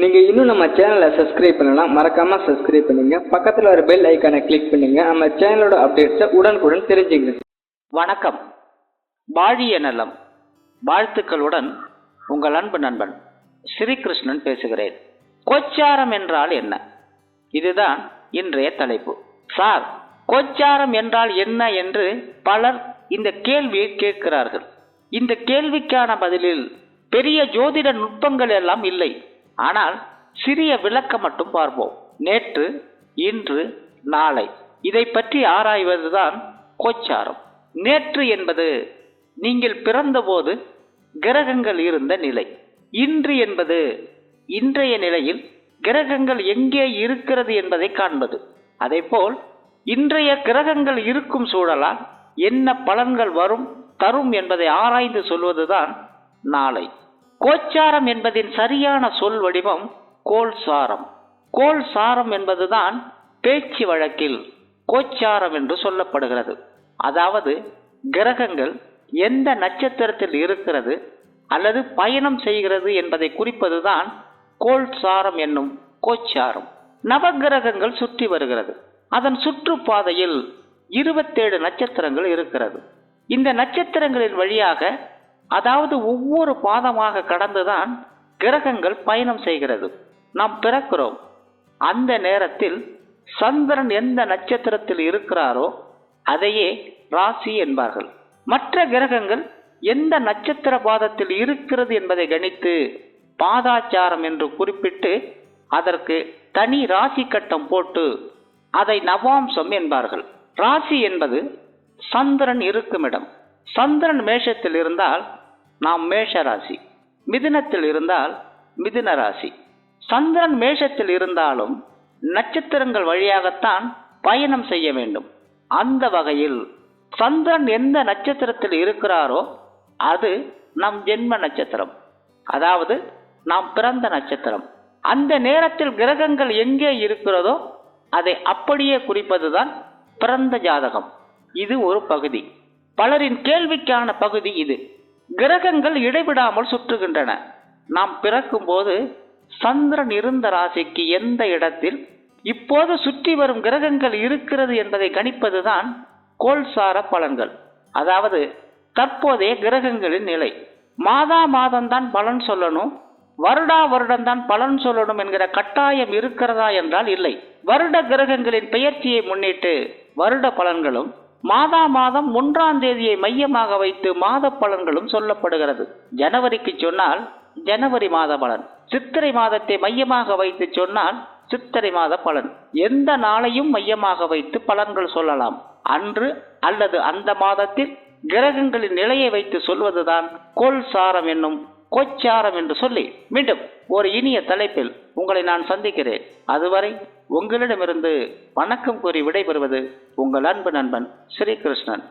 நீங்கள் இன்னும் நம்ம சேனலை சப்ஸ்கிரைப் பண்ணலாம் மறக்காம சப்ஸ்கிரைப் பண்ணுங்க. பக்கத்தில் வர பெல் ஐக்கானை கிளிக் பண்ணுங்க. நம்ம சேனலோட அப்டேட்ஸை உடனுக்குடன் தெரிஞ்சுங்க. வணக்கம். வாழிய நலம் வாழ்த்துக்களுடன் உங்கள் அன்பு நண்பன் ஸ்ரீகிருஷ்ணன் பேசுகிறேன். கொச்சாரம் என்றால் என்ன? இதுதான் இன்றைய தலைப்பு. சார் கொச்சாரம் என்றால் என்ன என்று பலர் இந்த கேள்வியை கேட்கிறார்கள். இந்த கேள்விக்கான பதிலில் பெரிய ஜோதிட நுட்பங்கள் எல்லாம் இல்லை. ஆனால் சிறிய விளக்கம் மட்டும் பார்ப்போம். நேற்று இன்று நாளை. இதை பற்றி ஆராய்வதுதான் கோச்சாரம். நேற்று என்பது நீங்கள் பிறந்தபோது கிரகங்கள் இருந்த நிலை. இன்று என்பது இன்றைய நிலையில் கிரகங்கள் எங்கே இருக்கிறது என்பதை காண்பது. அதேபோல் இன்றைய கிரகங்கள் இருக்கும் சூழலால் என்ன பலன்கள் வரும் தரும் என்பதை ஆராய்ந்து சொல்வதுதான் நாளை. கோச்சாரம் என்பதின் சரியான சொல் வடிவம் கோல் சாரம். கோல் சாரம் என்பதுதான் பேச்சு வழக்கில் கோச்சாரம் என்று சொல்லப்படுகிறது. அதாவது கிரகங்கள் எந்த நட்சத்திரத்தில் இருக்கிறது அல்லது பயணம் செய்கிறது என்பதை குறிப்பதுதான் கோல் சாரம் என்னும் கோச்சாரம். நவகிரகங்கள் சுற்றி வருகிறது. அதன் சுற்றுப்பாதையில் இருபத்தேழு நட்சத்திரங்கள் இருக்கிறது. இந்த நட்சத்திரங்களின் வழியாக அதாவது ஒவ்வொரு பாதமாக கடந்துதான் கிரகங்கள் பயணம் செய்கிறது. நாம் பிறக்கிறோம். அந்த நேரத்தில் சந்திரன் எந்த நட்சத்திரத்தில் இருக்கிறாரோ அதையே ராசி என்பார்கள். மற்ற கிரகங்கள் எந்த நட்சத்திர பாதத்தில் இருக்கிறது என்பதை கணித்து பாதாச்சாரம் என்று குறிப்பிட்டு அதற்கு தனி ராசி கட்டம் போட்டு அதை நவாம்சம் என்பார்கள். ராசி என்பது சந்திரன் இருக்குமிடம். சந்திரன் மேஷத்தில் இருந்தால் நாம் மேஷ ராசி மிதுனத்தில் இருந்தால் மிதுன ராசி சந்திரன் மேஷத்தில் இருந்தாலும் நட்சத்திரங்கள் வழியாகத்தான் பயணம் செய்ய வேண்டும். அந்த வகையில் சந்திரன் எந்த நட்சத்திரத்தில் இருக்கிறாரோ அது நம் ஜென்ம நட்சத்திரம். அதாவது நாம் பிறந்த நட்சத்திரம். அந்த நேரத்தில் கிரகங்கள் எங்கே இருக்கிறதோ அதை அப்படியே குறிப்பதுதான் பிறந்த ஜாதகம். இது ஒரு பகுதி. பலரின் கேள்விக்கான பகுதி இது. கிரகங்கள் இடைவிடாமல் சுற்றுகின்றன. நாம் பிறக்கும்போது சந்திரன் இருந்த ராசிக்கு எந்த இடத்தில் இப்போது சுற்றி வரும் கிரகங்கள் இருக்கிறது என்பதை கணிப்பதுதான் கோல்சார பலன்கள். அதாவது தற்போதைய கிரகங்களின் நிலை. மாதா மாதம்தான் பலன் சொல்லணும். வருடா வருடம்தான் பலன் சொல்லணும் என்கிற கட்டாயம் இருக்கிறதா என்றால் இல்லை. வருட கிரகங்களின் பெயர்ச்சியை முன்னிட்டு வருட பலன்களும் மாதா மாதம் ஒன்றாம் தேதியை மையமாக வைத்து மாத பலன்களும் சொல்லப்படுகிறது. ஜனவரிக்கு சொன்னால் ஜனவரி மாத பலன். சித்திரை மாதத்தை மையமாக வைத்து சொன்னால் சித்திரை மாத பலன். எந்த நாளையும் மையமாக வைத்து பலன்கள் சொல்லலாம். அன்று அல்லது அந்த மாதத்தில் கிரகங்களின் நிலையை வைத்து சொல்வதுதான் கோல் சாரம் என்னும் கோச்சாரம் என்று சொல்லி மீண்டும் ஒரு இனிய தலைப்பில் உங்களை நான் சந்திக்கிறேன். அதுவரை உங்களிடமிருந்து வணக்கம் கூறி விடைபெறுவது உங்கள் அன்பு நண்பன் ஸ்ரீகிருஷ்ணன்.